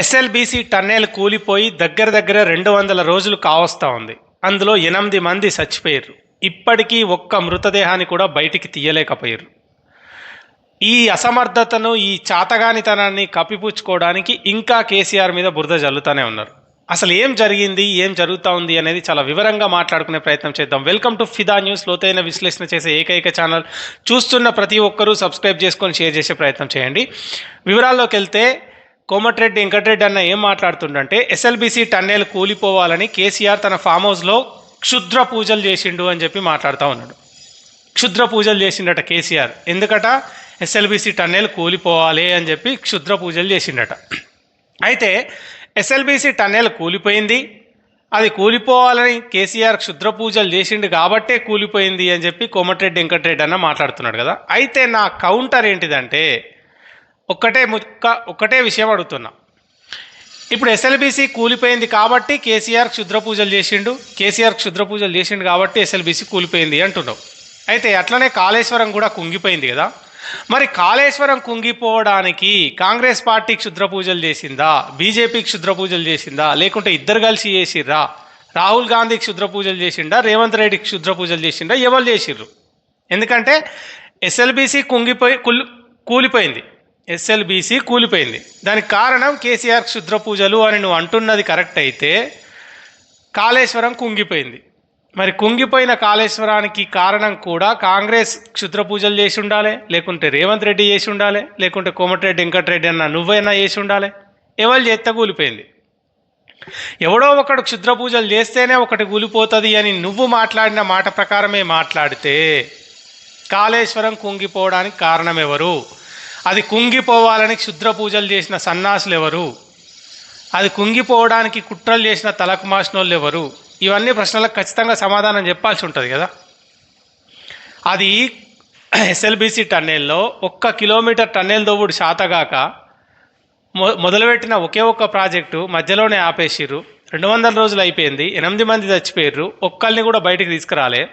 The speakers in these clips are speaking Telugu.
ఎస్ఎల్బీసీ టన్నెల్ కూలిపోయి దగ్గర దగ్గర రెండు వందల రోజులు కావస్తా ఉంది. అందులో ఎనిమిది మంది చచ్చిపోయారు ఇప్పటికీ ఒక్క మృతదేహాన్ని కూడా బయటికి తీయలేకపోయారు ఈ అసమర్థతను ఈ చాతగానితనాన్ని కప్పిపుచ్చుకోవడానికి ఇంకా కేసీఆర్ మీద బురద జల్లుతూనే ఉన్నారు. అసలు ఏం జరిగింది ఏం జరుగుతూ ఉంది అనేది చాలా వివరంగా మాట్లాడుకునే ప్రయత్నం చేద్దాం. Welcome to Fida news. లోతైన విశ్లేషణ చేసే ఏకైక ఛానల్ చూస్తున్న ప్రతి ఒక్కరూ సబ్స్క్రైబ్ చేసుకొని షేర్ చేసే ప్రయత్నం చేయండి. వివరాల్లోకి వెళ్తే కోమటిరెడ్డి వెంకటరెడ్డి అన్న ఏం మాట్లాడుతుండంటే ఎస్ఎల్బిసి టన్నెల్ కూలిపోవాలని కేసీఆర్ తన ఫామ్ హౌస్లో క్షుద్ర పూజలు చేసిండు అని చెప్పి మాట్లాడుతూ ఉన్నాడు. క్షుద్ర పూజలు చేసిండట కేసీఆర్. ఎందుకట? ఎస్ఎల్బిసి టన్నెల్ కూలిపోవాలి అని చెప్పి క్షుద్ర పూజలు చేసిండట. అయితే ఎస్ఎల్బిసి టన్నెల్ కూలిపోయింది. అది కూలిపోవాలని కేసీఆర్ క్షుద్ర పూజలు చేసిండు కాబట్టే కూలిపోయింది అని చెప్పి కోమటిరెడ్డి వెంకటరెడ్డి అన్న మాట్లాడుతున్నాడు కదా. అయితే నా కౌంటర్ ఏంటిదంటే ఒక్కటే ముక్క ఒక్కటే విషయం అడుగుతున్నా. ఇప్పుడు ఎస్ఎల్బిసి కూలిపోయింది కాబట్టి కేసీఆర్ క్షుద్ర పూజలు చేసిండు. కేసీఆర్ క్షుద్ర పూజలు చేసిండు కాబట్టి ఎస్ఎల్బిసి కూలిపోయింది అంటున్నావు. అయితే అట్లనే కాళేశ్వరం కూడా కుంగిపోయింది కదా. మరి కాళేశ్వరం కుంగిపోవడానికి కాంగ్రెస్ పార్టీ క్షుద్ర పూజలు చేసిందా? బీజేపీ క్షుద్ర పూజలు చేసిందా? లేకుంటే ఇద్దరు కలిసి చేసిర్రా? రాహుల్ గాంధీ క్షుద్ర పూజలు చేసిండా? రేవంత్ రెడ్డి క్షుద్ర పూజలు చేసిండా? ఎవరు చేసిర్రు? ఎందుకంటే ఎస్ఎల్బిసి కుంగిపోయి కుల్ కూలిపోయింది. ఎస్ఎల్బిసి కూలిపోయింది. దానికి కారణం కేసీఆర్ క్షుద్ర పూజలు అని నువ్వు అంటున్నది కరెక్ట్ అయితే కాళేశ్వరం కుంగిపోయింది. మరి కుంగిపోయిన కాళేశ్వరానికి కారణం కూడా కాంగ్రెస్ క్షుద్ర పూజలు చేసి ఉండాలి లేకుంటే రేవంత్ రెడ్డి చేసి ఉండాలి లేకుంటే కోమటిరెడ్డి వెంకటరెడ్డి అన్న నువ్వైనా చేసి ఉండాలి. ఎవరు చేస్తే కూలిపోయింది? ఎవడో ఒకడు క్షుద్ర పూజలు చేస్తేనే ఒకటి కూలిపోతుంది అని నువ్వు మాట్లాడిన మాట ప్రకారమే మాట్లాడితే కాళేశ్వరం కుంగిపోవడానికి కారణం ఎవరు? అది కుంగిపోవాలని క్షుద్ర పూజలు చేసిన సన్నాసులు ఎవరు? అది కుంగిపోవడానికి కుట్రలు చేసిన తలకు మాసినోళ్ళు ఎవరు ఇవన్నీ ప్రశ్నలకు ఖచ్చితంగా సమాధానం చెప్పాల్సి ఉంటుంది కదా. అది ఎస్ఎల్బిసి టన్నెల్లో ఒక్క కిలోమీటర్ టన్నెల్ దోవుడు శాతగాక మొ మొదలుపెట్టిన ఒకే ఒక్క ప్రాజెక్టు మధ్యలోనే ఆపేసిర్రు. రెండు వందల రోజులు అయిపోయింది. ఎనిమిది మంది చచ్చిపోయారు ఒక్కరిని కూడా బయటికి తీసుకురాలే.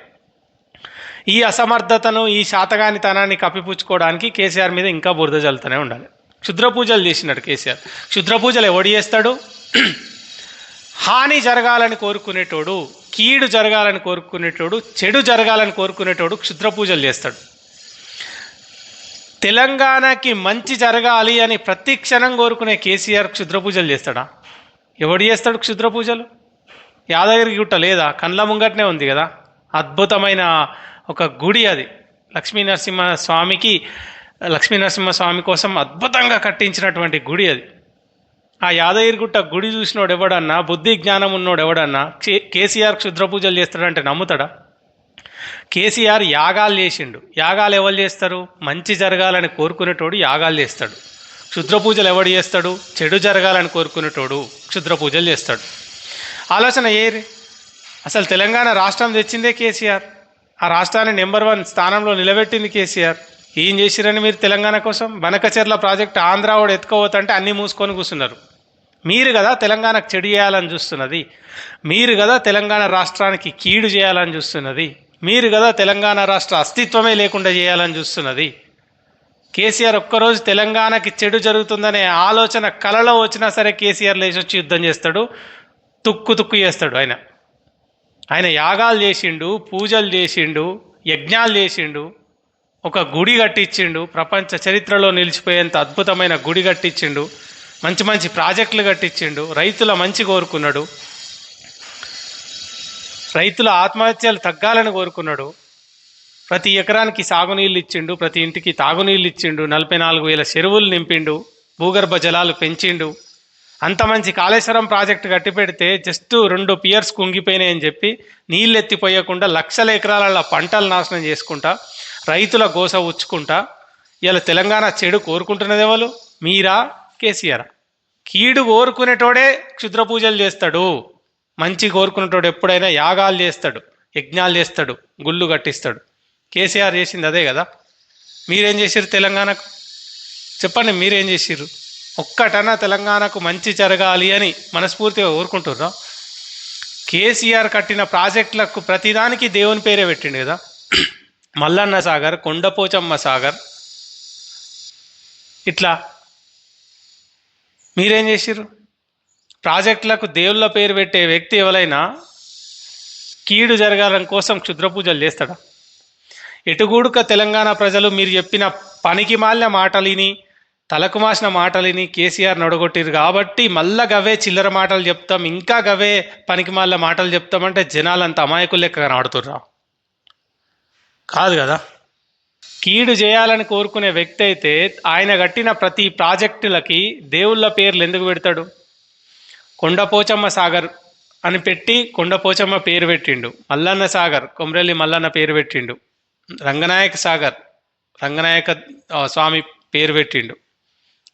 ఈ అసమర్థతను ఈ శాతగానితనాన్ని కప్పిపుచ్చుకోవడానికి కేసీఆర్ మీద ఇంకా బురద జల్లుతూనే ఉండాలి. క్షుద్ర పూజలు చేసినాడు కేసీఆర్. క్షుద్ర పూజలు ఎవడు చేస్తాడు? హాని జరగాలని కోరుకునేటోడు కీడు జరగాలని కోరుకునేటోడు చెడు జరగాలని కోరుకునేటోడు క్షుద్ర పూజలు చేస్తాడు. తెలంగాణకి మంచి జరగాలి అని ప్రతి క్షణం కోరుకునే కేసీఆర్ క్షుద్ర పూజలు చేస్తాడా? ఎవడు చేస్తాడు క్షుద్ర పూజలు? యాదగిరి గుట్ట లేదా? కండ్ల ముంగట్నే ఉంది కదా. అద్భుతమైన ఒక గుడి అది. లక్ష్మీ నరసింహ స్వామికి లక్ష్మీ నరసింహ స్వామి కోసం అద్భుతంగా కట్టించినటువంటి గుడి అది. ఆ యాదగిరిగుట్ట గుడి చూసినోడు ఎవడన్నా బుద్ధి జ్ఞానం ఉన్నోడు ఎవడన్నా కేసీఆర్ క్షుద్ర పూజలు చేస్తాడంటే నమ్ముతాడా? కేసీఆర్ యాగాలు చేసిండు. యాగాలు ఎవరు చేస్తారు? మంచి జరగాలని కోరుకునేటోడు యాగాలు చేస్తాడు. క్షుద్ర పూజలు ఎవడు చేస్తాడు? చెడు జరగాలని కోరుకునేటోడు క్షుద్ర పూజలు చేస్తాడు. ఆలోచన ఏరి? అసలు తెలంగాణ రాష్ట్రం తెచ్చిందే కేసీఆర్. ఆ రాష్ట్రాన్ని నెంబర్ వన్ స్థానంలో నిలబెట్టింది కేసీఆర్. ఏం చేసిరని మీరు తెలంగాణ కోసం? బనకచెర్ల ప్రాజెక్ట్ ఆంధ్ర వాడు ఎత్తుకోవద్దంటే అన్నీ మూసుకొని కూర్చున్నారు. మీరు కదా తెలంగాణకు చెడు చేయాలని చూస్తున్నది. మీరు కదా తెలంగాణ రాష్ట్రానికి కీడు చేయాలని చూస్తున్నది. మీరు కదా తెలంగాణ రాష్ట్ర అస్తిత్వమే లేకుండా చేయాలని చూస్తున్నది. కేసీఆర్ ఒక్కరోజు తెలంగాణకి చెడు జరుగుతుందనే ఆలోచన కలలో వచ్చినా సరే కేసీఆర్ లేచి వచ్చి యుద్ధం చేస్తాడు. తుక్కు తుక్కు చేస్తాడు ఆయన. ఆయన యాగాలు చేసిండు పూజలు చేసిండు యజ్ఞాలు చేసిండు ఒక గుడి కట్టించిండు ప్రపంచ చరిత్రలో నిలిచిపోయేంత అద్భుతమైన గుడి కట్టించిండు మంచి మంచి ప్రాజెక్టులు కట్టించిండు రైతుల మంచి కోరుకున్నాడు. రైతుల ఆత్మహత్యలు తగ్గాలని కోరుకున్నాడు. ప్రతి ఎకరానికి సాగునీళ్ళు ఇచ్చిండు ప్రతి ఇంటికి తాగునీళ్ళు ఇచ్చిండు నలభై నాలుగు వేల చెరువులు నింపిండు భూగర్భ జలాలు పెంచిండు. అంత మంచి కాళేశ్వరం ప్రాజెక్టు కట్టి పెడితే జస్ట్ రెండు పియర్స్ కుంగిపోయినాయని చెప్పి నీళ్ళు ఎత్తిపోయకుండా లక్షల ఎకరాల పంటలు నాశనం చేసుకుంటా రైతుల గోస ఉచ్చుకుంటా ఇలా తెలంగాణ చెడు కోరుకుంటున్నది ఎవరు? మీరా? కేసీఆర్? కీడు కోరుకునేటోడే క్షుద్ర పూజలు చేస్తాడు. మంచి కోరుకునేటోడు ఎప్పుడైనా యాగాలు చేస్తాడు యజ్ఞాలు చేస్తాడు గుళ్ళు కట్టిస్తాడు. కేసీఆర్ చేసింది అదే కదా. మీరేం చేసిర్రు తెలంగాణకు? చెప్పండి మీరేం చేసిర్రు? ఒక్కటన్నా తెలంగాణకు మంచి జరగాలి అని మనస్ఫూర్తిగా కోరుకుంటున్నాం. కేసీఆర్ కట్టిన ప్రాజెక్టులకు ప్రతిదానికి దేవుని పేరే పెట్టిండు కదా. మల్లన్న సాగర్ కొండపోచమ్మ సాగర్. ఇట్లా మీరేం చేసిర్రు? ప్రాజెక్టులకు దేవుళ్ళ పేరు పెట్టే వ్యక్తి ఎవరైనా కీడు జరగాలని కోసం క్షుద్ర పూజలు చేస్తాడా? ఎటుగూడుక తెలంగాణ ప్రజలు మీరు చెప్పిన పనికి మాలిన మాటలిని తలకు మాసిన మాటలిని కేసీఆర్ నడగొట్టిరు కాబట్టి మళ్ళా గవే చిల్లర మాటలు చెప్తాం ఇంకా గవే పనికి మళ్ళ మాటలు చెప్తామంటే జనాలంత అమాయకులు లెక్క కనబడుతుర్రా కాదు కదా? కీడు చేయాలని కోరుకునే వ్యక్తి అయితే ఆయన కట్టిన ప్రతి ప్రాజెక్టులకి దేవుళ్ళ పేర్లు ఎందుకు పెడతాడు? కొండపోచమ్మ సాగర్ అని పెట్టి కొండపోచమ్మ పేరు పెట్టిండు. మల్లన్న సాగర్ కొమరెల్లి మల్లన్న పేరు పెట్టిండు. రంగనాయక సాగర్ రంగనాయక స్వామి పేరు పెట్టిండు.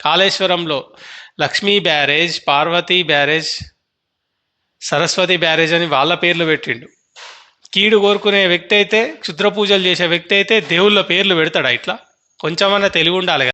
కాళేశ్వరంలో Lakshmi barrage Parvati barrage Saraswati barrage అని వాళ్ళ పేర్లు పెట్టిండు. కీడు కోరుకునే వ్యక్తి అయితే క్షుద్ర పూజలు చేసే వ్యక్తి అయితే దేవుళ్ళ పేర్లు పెడతాడా ఇట్లా? కొంచెమన్నా తెలివి ఉండాలి కదా